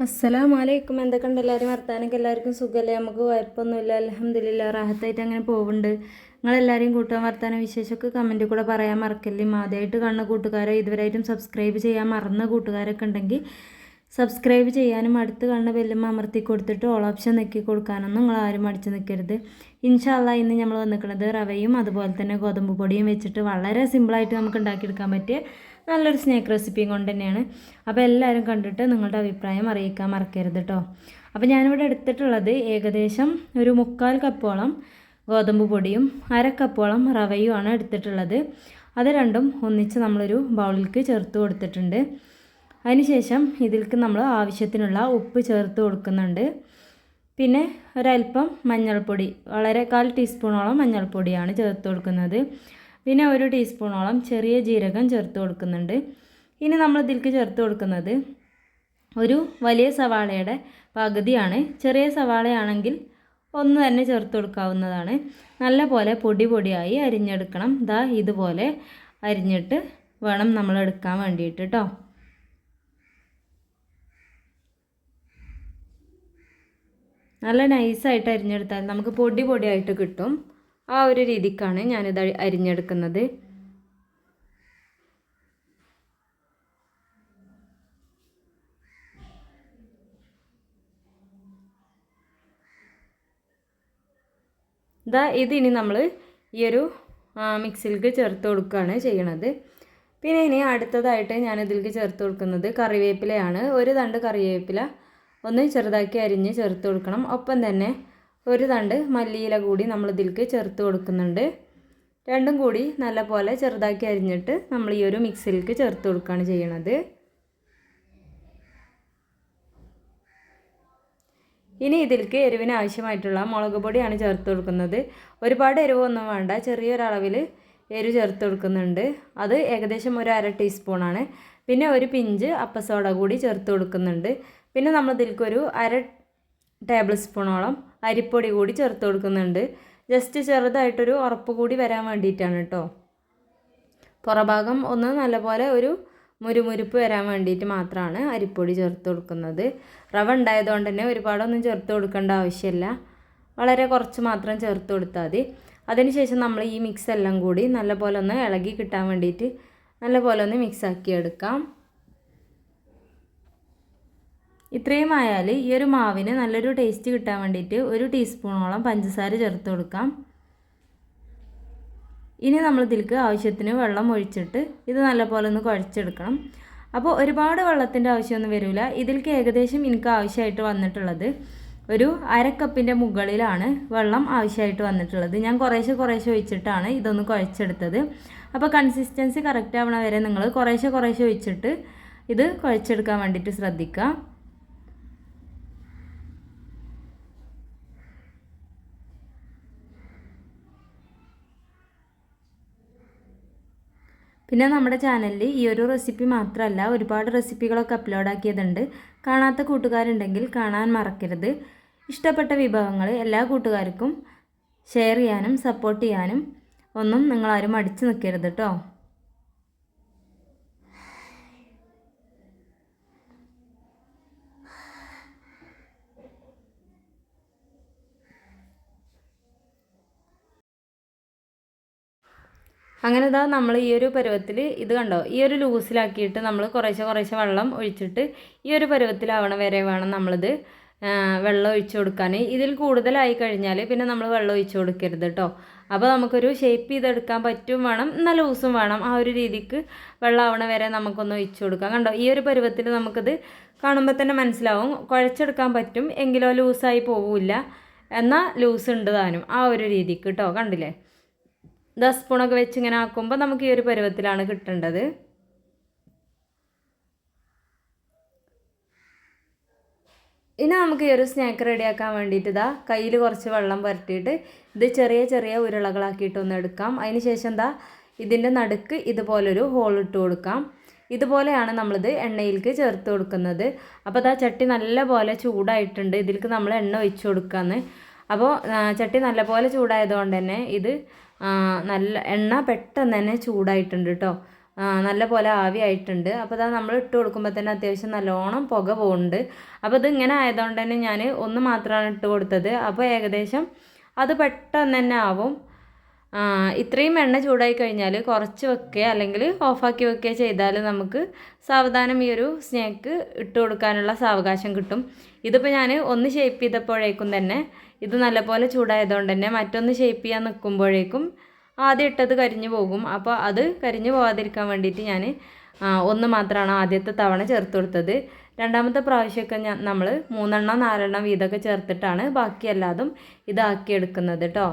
അസ്സലാമു അലൈക്കും എന്തൊക്കെ ഉണ്ട് എല്ലാവരും വർത്താനൊക്കെ എല്ലാവർക്കും സുഖമല്ലേ? നമുക്ക് കുഴപ്പമൊന്നുമില്ല. അലഹമ്മദില്ല റാഹത്തായിട്ട് അങ്ങനെ പോകുന്നുണ്ട് നിങ്ങളെല്ലാവരെയും കൂട്ടാൻ വർത്താന വിശേഷമൊക്കെ കമന്റിൽ കൂടെ പറയാൻ മറക്കല്ലേ? ആദ്യമായിട്ട് കാണുന്ന കൂട്ടുകാരോ ഇതുവരെയായിട്ടും സബ്സ്ക്രൈബ് ചെയ്യാൻ മറന്ന കൂട്ടുകാരൊക്കെ ഉണ്ടെങ്കിൽ സബ്സ്ക്രൈബ് ചെയ്യാനും അടുത്ത് കാണുന്ന ബെല്ലും അമർത്തി കൊടുത്തിട്ട് ഓൾ ഓപ്ഷൻ നെക്കി കൊടുക്കാനൊന്നും നിങ്ങൾ ആരും അടിച്ചു നിൽക്കരുത്. ഇൻഷാല്ല ഇന്ന് നമ്മൾ വന്നിരിക്കുന്നത് റവയും അതുപോലെ തന്നെ ഗോതമ്പ് പൊടിയും വെച്ചിട്ട് വളരെ സിമ്പിളായിട്ട് നമുക്ക് ഉണ്ടാക്കിയെടുക്കാൻ പറ്റിയ നല്ലൊരു സ്നേക്ക് റെസിപ്പിയും കൊണ്ട് തന്നെയാണ്. അപ്പോൾ എല്ലാവരും കണ്ടിട്ട് നിങ്ങളുടെ അഭിപ്രായം അറിയിക്കാൻ മറക്കരുത് കേട്ടോ അപ്പോൾ ഞാനിവിടെ എടുത്തിട്ടുള്ളത് ഏകദേശം ഒരു മുക്കാൽ കപ്പോളം ഗോതമ്പ് പൊടിയും അര കപ്പോളം റവയുമാണ് എടുത്തിട്ടുള്ളത്. അത് രണ്ടും ഒന്നിച്ച് നമ്മളൊരു ബൗളിലേക്ക് ചേർത്ത് കൊടുത്തിട്ടുണ്ട്. അതിനുശേഷം ഇതിലേക്ക് നമ്മൾ ആവശ്യത്തിനുള്ള ഉപ്പ് ചേർത്ത് കൊടുക്കുന്നുണ്ട്. പിന്നെ ഒരൽപ്പം മഞ്ഞൾപ്പൊടി വളരെ കാൽ ടീസ്പൂണോളം മഞ്ഞൾപ്പൊടിയാണ് ചേർത്ത് കൊടുക്കുന്നത്. പിന്നെ ഒരു ടീസ്പൂണോളം ചെറിയ ജീരകം ചേർത്ത് കൊടുക്കുന്നുണ്ട്. ഇനി നമ്മൾ ഇതിലേക്ക് ചേർത്ത് കൊടുക്കുന്നത് ഒരു വലിയ സവാളയുടെ പകുതിയാണ്. ചെറിയ സവാളയാണെങ്കിൽ ഒന്ന് തന്നെ ചേർത്ത് കൊടുക്കാവുന്നതാണ്. നല്ലപോലെ പൊടി പൊടിയായി അരിഞ്ഞെടുക്കണം. ദാ ഇതുപോലെ അരിഞ്ഞിട്ട് വേണം നമ്മൾ എടുക്കാൻ വേണ്ടിയിട്ട് കേട്ടോ നല്ല നൈസായിട്ട് അരിഞ്ഞെടുത്താൽ നമുക്ക് പൊടി പൊടിയായിട്ട് കിട്ടും. ആ ഒരു രീതിക്കാണ് ഞാനിത് അരിഞ്ഞെടുക്കുന്നത്. ഇതാ ഇതിനി നമ്മൾ ഈ ഒരു മിക്സിയിലേക്ക് ചേർത്ത് കൊടുക്കുകയാണ് ചെയ്യണത്. പിന്നെ ഇനി അടുത്തതായിട്ട് ഞാൻ ഇതിലേക്ക് ചേർത്ത് കൊടുക്കുന്നത് കറിവേപ്പിലയാണ്. ഒരു തണ്ട് കറിവേപ്പില ഒന്ന് ചെറുതാക്കി അരിഞ്ഞ് ചേർത്ത് കൊടുക്കണം. ഒപ്പം തന്നെ ഒരു തണ്ട് മല്ലിയില കൂടി നമ്മൾ ഇതിലേക്ക് ചേർത്ത് കൊടുക്കുന്നുണ്ട്. രണ്ടും കൂടി നല്ല പോലെ ചെറുതാക്കി അരിഞ്ഞിട്ട് നമ്മൾ ഈ ഒരു മിക്സിയിലേക്ക് ചേർത്ത് കൊടുക്കുകയാണ് ചെയ്യണത്. ഇനി ഇതിലേക്ക് എരിവിന് ആവശ്യമായിട്ടുള്ള മുളക് പൊടിയാണ് ചേർത്ത് കൊടുക്കുന്നത്. ഒരുപാട് എരിവൊന്നും വേണ്ട ചെറിയൊരളവിൽ എരിവ് ചേർത്ത് കൊടുക്കുന്നുണ്ട്. അത് ഏകദേശം ഒരു അര ടീസ്പൂണാണ്. പിന്നെ ഒരു പിഞ്ച് അപ്പസോഡ കൂടി ചേർത്ത് കൊടുക്കുന്നുണ്ട്. പിന്നെ നമ്മൾ ഇതിലേക്ക് ഒരു അര ടേബിൾ സ്പൂണോളം അരിപ്പൊടി കൂടി ചേർത്ത് കൊടുക്കുന്നുണ്ട്. ജസ്റ്റ് ചെറുതായിട്ടൊരു ഉറപ്പ് കൂടി വരാൻ വേണ്ടിയിട്ടാണ് കേട്ടോ. പുറഭാഗം ഒന്ന് നല്ലപോലെ ഒരു മുരുമുരുപ്പ് വരാൻ വേണ്ടിയിട്ട് മാത്രമാണ് അരിപ്പൊടി ചേർത്ത് കൊടുക്കുന്നത്. റവ ഉണ്ടായതുകൊണ്ട് തന്നെ ഒരുപാടൊന്നും ചേർത്ത് കൊടുക്കേണ്ട ആവശ്യമില്ല. വളരെ കുറച്ച് മാത്രം ചേർത്ത് കൊടുത്താൽ മതി. അതിനുശേഷം നമ്മൾ ഈ മിക്സ് എല്ലാം കൂടി നല്ലപോലെ ഒന്ന് ഇളകി കിട്ടാൻ വേണ്ടിയിട്ട് നല്ലപോലെ ഒന്ന് മിക്സ് ആക്കി എടുക്കാം. ഇത്രയും ആയാൽ ഈ ഒരു മാവിന് നല്ലൊരു ടേസ്റ്റ് കിട്ടാൻ വേണ്ടിയിട്ട് ഒരു ടീസ്പൂണോളം പഞ്ചസാര ചേർത്ത് കൊടുക്കാം. ഇനി നമ്മൾ ഇതിലേക്ക് ആവശ്യത്തിന് വെള്ളം ഒഴിച്ചിട്ട് ഇത് നല്ലപോലെ ഒന്ന് കുഴച്ചെടുക്കണം. അപ്പോൾ ഒരുപാട് വെള്ളത്തിന്റെ ആവശ്യമൊന്നും വരില്ല ഇതിലേക്ക് ഏകദേശം എനിക്ക് ആവശ്യമായിട്ട് വന്നിട്ടുള്ളത് ഒരു അരക്കപ്പിന്റെ മുകളിലാണ് വെള്ളം ആവശ്യമായിട്ട് വന്നിട്ടുള്ളത്. ഞാൻ കുറേശ്ശെ കുറേശ്ശെ ഒഴിച്ചിട്ടാണ് ഇതൊന്ന് കുഴച്ചെടുത്തത്. അപ്പോൾ കൺസിസ്റ്റൻസി കറക്റ്റ് ആവണ വരെ നിങ്ങൾ കുറേശ്ശെ കുറേശ്ശെ ഒഴിച്ചിട്ട് ഇത് കുഴച്ചെടുക്കാൻ വേണ്ടിയിട്ട് ശ്രദ്ധിക്കുക. പിന്നെ നമ്മുടെ ചാനലിൽ ഈ ഒരു റെസിപ്പി മാത്രമല്ല ഒരുപാട് റെസിപ്പികളൊക്കെ അപ്ലോഡ് ആക്കിയതുണ്ട്. കാണാത്ത കൂട്ടുകാരുണ്ടെങ്കിൽ കാണാൻ മറക്കരുത്. ഇഷ്ടപ്പെട്ട വിഭവങ്ങൾ എല്ലാ കൂട്ടുകാർക്കും ഷെയർ ചെയ്യാനും സപ്പോർട്ട് ചെയ്യാനും ഒന്നും നിങ്ങളാരും അടിച്ചു നിൽക്കരുത് കേട്ടോ അങ്ങനെ ഇതാ നമ്മൾ ഈ ഒരു പരുവത്തിൽ ഇത് കണ്ടോ? ഈ ഒരു ലൂസിലാക്കിയിട്ട് നമ്മൾ കുറേശ്ശെ കുറേശ്ശെ വെള്ളം ഒഴിച്ചിട്ട് ഈ ഒരു പരുവത്തിലാവണ വരെ വേണം നമ്മളിത് വെള്ളം ഒഴിച്ചു കൊടുക്കാൻ ഇതിൽ കൂടുതലായി കഴിഞ്ഞാൽ പിന്നെ നമ്മൾ വെള്ളം ഒഴിച്ചു കൊടുക്കരുത് കേട്ടോ അപ്പോൾ നമുക്കൊരു ഷേപ്പ് ചെയ്തെടുക്കാൻ പറ്റും വേണം നല്ല ലൂസും വേണം. ആ ഒരു രീതിക്ക് വെള്ളം വരെ നമുക്കൊന്ന് ഒഴിച്ചു കൊടുക്കാം. കണ്ടോ? ഈ ഒരു പരുവത്തിൽ നമുക്കിത് കാണുമ്പോൾ തന്നെ മനസ്സിലാവും. കുഴച്ചെടുക്കാൻ പറ്റും എങ്കിലോ ലൂസായി പോവില്ല. എന്നാൽ ലൂസ് ഉണ്ട് താനും. ആ ഒരു രീതിക്ക് കേട്ടോ കണ്ടില്ലേ? ദസ് സ്പൂണൊക്കെ വെച്ച് ഇങ്ങനെ ആക്കുമ്പോൾ നമുക്ക് ഈ ഒരു പരുവത്തിലാണ് കിട്ടേണ്ടത്. ഇനി നമുക്ക് ഈ ഒരു സ്നാക്ക് റെഡിയാക്കാൻ വേണ്ടിയിട്ട് ഇതാ കയ്യിൽ കുറച്ച് വെള്ളം പുരട്ടിയിട്ട് ഇത് ചെറിയ ചെറിയ ഉരുളകളാക്കിയിട്ടൊന്ന് എടുക്കാം. അതിന് ശേഷം എന്താ ഇതിന്റെ നടുക്ക് ഇതുപോലൊരു ഹോൾ ഇട്ട് കൊടുക്കാം. ഇതുപോലെയാണ് നമ്മളിത് എണ്ണയിലേക്ക് ചേർത്ത് കൊടുക്കുന്നത്. അപ്പോൾ അതാ ചട്ടി നല്ല പോലെ ചൂടായിട്ടുണ്ട്. ഇതിലേക്ക് നമ്മൾ എണ്ണ ഒഴിച്ചു കൊടുക്കാമെന്ന് അപ്പോൾ ചട്ടി നല്ലപോലെ ചൂടായതുകൊണ്ട് തന്നെ ഇത് നല്ല എണ്ണ പെട്ടെന്ന് തന്നെ ചൂടായിട്ടുണ്ട് കേട്ടോ നല്ല പോലെ ആവിയായിട്ടുണ്ട് അപ്പോൾ അതാ നമ്മൾ ഇട്ട് കൊടുക്കുമ്പോൾ തന്നെ അത്യാവശ്യം നല്ലോണം പുക പോകുന്നുണ്ട് അപ്പോൾ ഇത് ഇങ്ങനെ ആയതുകൊണ്ട് തന്നെ ഞാൻ ഒന്ന് മാത്രമാണ് ഇട്ട് കൊടുത്തത്. അപ്പോൾ ഏകദേശം അത് പെട്ടെന്ന് തന്നെ ആവും. ഇത്രയും എണ്ണ ചൂടായി കഴിഞ്ഞാൽ കുറച്ച് വെക്കുക അല്ലെങ്കിൽ ഓഫാക്കി വെക്കുക ചെയ്താൽ നമുക്ക് സാവധാനം ഈ ഒരു സ്നേക്ക് ഇട്ട് കൊടുക്കാനുള്ള സാവകാശം കിട്ടും. ഇതിപ്പോൾ ഞാൻ ഒന്ന് ഷേപ്പ് ചെയ്തപ്പോഴേക്കും തന്നെ ഇത് നല്ലപോലെ ചൂടായതുകൊണ്ട് തന്നെ മറ്റൊന്ന് ഷേപ്പ് ചെയ്യാൻ നിൽക്കുമ്പോഴേക്കും ആദ്യം ഇട്ടത് കരിഞ്ഞു പോകും. അപ്പോൾ അത് കരിഞ്ഞു പോകാതിരിക്കാൻ വേണ്ടിയിട്ട് ഞാൻ ഒന്ന് മാത്രമാണ് ആദ്യത്തെ തവണ ചേർത്ത് കൊടുത്തത്. രണ്ടാമത്തെ പ്രാവശ്യമൊക്കെ ഞാൻ നമ്മൾ മൂന്നെണ്ണം നാലെണ്ണം വീതമൊക്കെ ചേർത്തിട്ടാണ് ബാക്കി എല്ലാതും ഇതാക്കിയെടുക്കുന്നത് കേട്ടോ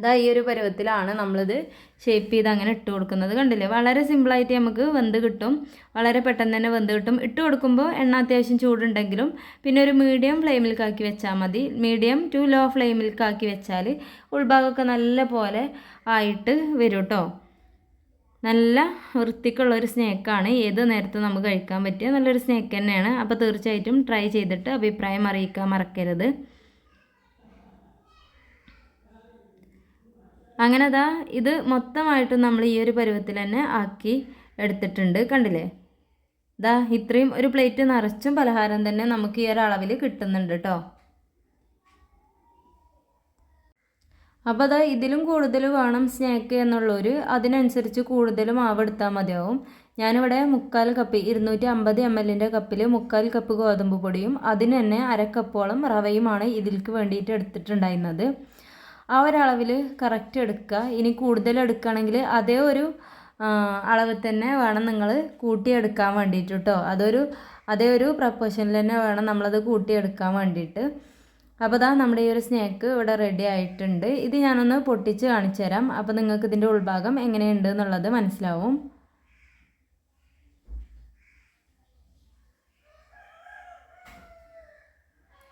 ഇതാ ഈ ഒരു പരുവത്തിലാണ് നമ്മളിത് ഷേപ്പ് ചെയ്ത് അങ്ങനെ ഇട്ട് കൊടുക്കുന്നത്. കണ്ടില്ലേ? വളരെ സിമ്പിളായിട്ട് നമുക്ക് വെന്ത് കിട്ടും. വളരെ പെട്ടെന്ന് തന്നെ വെന്ത് കിട്ടും. ഇട്ട് കൊടുക്കുമ്പോൾ എണ്ണ അത്യാവശ്യം ചൂടുണ്ടെങ്കിലും പിന്നെ ഒരു മീഡിയം ഫ്ലെയിമിൽക്കാക്കി വെച്ചാൽ മതി. മീഡിയം ടു ലോ ഫ്ലെയിമിൽക്കാക്കി വെച്ചാൽ ഉൾഭാഗമൊക്കെ നല്ല പോലെ ആയിട്ട് വരും കേട്ടോ നല്ല വൃത്തിക്കുള്ള ഒരു സ്നേക്കാണ് ഏത് നേരത്തും നമുക്ക് കഴിക്കാൻ പറ്റിയ നല്ലൊരു സ്നേക്ക് തന്നെയാണ്. അപ്പോൾ തീർച്ചയായിട്ടും ട്രൈ ചെയ്തിട്ട് അഭിപ്രായം അറിയിക്കാൻ മറക്കരുത്. അങ്ങനെ അതാ ഇത് മൊത്തമായിട്ടും നമ്മൾ ഈ ഒരു പരുവത്തിൽ തന്നെ ആക്കി എടുത്തിട്ടുണ്ട്. കണ്ടില്ലേ? ദാ ഇത്രയും ഒരു പ്ലേറ്റ് നിറച്ചും പലഹാരം തന്നെ നമുക്ക് ഈ ഒരു അളവിൽ കിട്ടുന്നുണ്ട് കേട്ടോ അപ്പോൾ അതാ ഇതിലും കൂടുതൽ വേണം സ്നാക്ക് എന്നുള്ളൊരു അതിനനുസരിച്ച് കൂടുതൽ മാവ് എടുത്താൽ മതിയാവും. ഞാനിവിടെ മുക്കാൽ കപ്പ് ഇരുന്നൂറ്റി അമ്പത് എം എല്ലിന്റെ കപ്പിൽ മുക്കാൽ കപ്പ് ഗോതമ്പ് പൊടിയും അതിന് തന്നെ അര കപ്പോളം റവയുമാണ് ഇതിൽക്ക് വേണ്ടിയിട്ട് എടുത്തിട്ടുണ്ടായിരുന്നത്. ആ ഒരളവിൽ കറക്റ്റ് എടുക്കുക. ഇനി കൂടുതൽ എടുക്കുകയാണെങ്കിൽ അതേ ഒരു അളവിൽ തന്നെ വേണം നിങ്ങൾ കൂട്ടിയെടുക്കാൻ വേണ്ടിയിട്ട് കേട്ടോ. അതൊരു അതേ ഒരു പ്രപ്പോഷനിൽ തന്നെ വേണം നമ്മളത് കൂട്ടിയെടുക്കാൻ വേണ്ടിയിട്ട്. അപ്പോൾ ദാ നമ്മുടെ ഈ ഒരു സ്നാക്ക് ഇവിടെ റെഡി ആയിട്ടുണ്ട്. ഇത് ഞാനൊന്ന് പൊട്ടിച്ച് കാണിച്ചു തരാം. അപ്പോൾ നിങ്ങൾക്ക് ഇതിന്റെ ഉൾഭാഗം എങ്ങനെയുണ്ട് എന്നുള്ളത് മനസ്സിലാവും.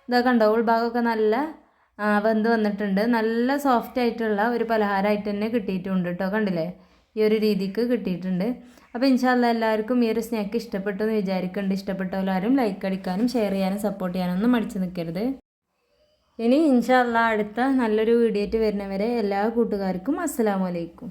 ഇതാ കണ്ടോ ഉൾഭാഗമൊക്കെ നല്ല വെന്ത് വന്നിട്ടുണ്ട്. നല്ല സോഫ്റ്റ് ആയിട്ടുള്ള ഒരു പലഹാരമായിട്ട് തന്നെ കിട്ടിയിട്ടുണ്ട് കേട്ടോ കണ്ടില്ലേ? ഈ ഒരു രീതിക്ക് കിട്ടിയിട്ടുണ്ട്. അപ്പോൾ ഇൻഷാല്ല എല്ലാവർക്കും ഈ ഒരു സ്നാക്ക് ഇഷ്ടപ്പെട്ടു എന്ന് വിചാരിക്കുന്നുണ്ട് ഇഷ്ടപ്പെട്ടവരും ലൈക്ക് അടിക്കാനും ഷെയർ ചെയ്യാനും സപ്പോർട്ട് ചെയ്യാനും ഒന്നും മടിച്ചു നിൽക്കരുത് ഇനി ഇൻഷാല്ല അടുത്ത നല്ലൊരു വീഡിയോ ആയിട്ട് വരുന്നവരെ എല്ലാ കൂട്ടുകാർക്കും അസ്സലാമു അലൈക്കും.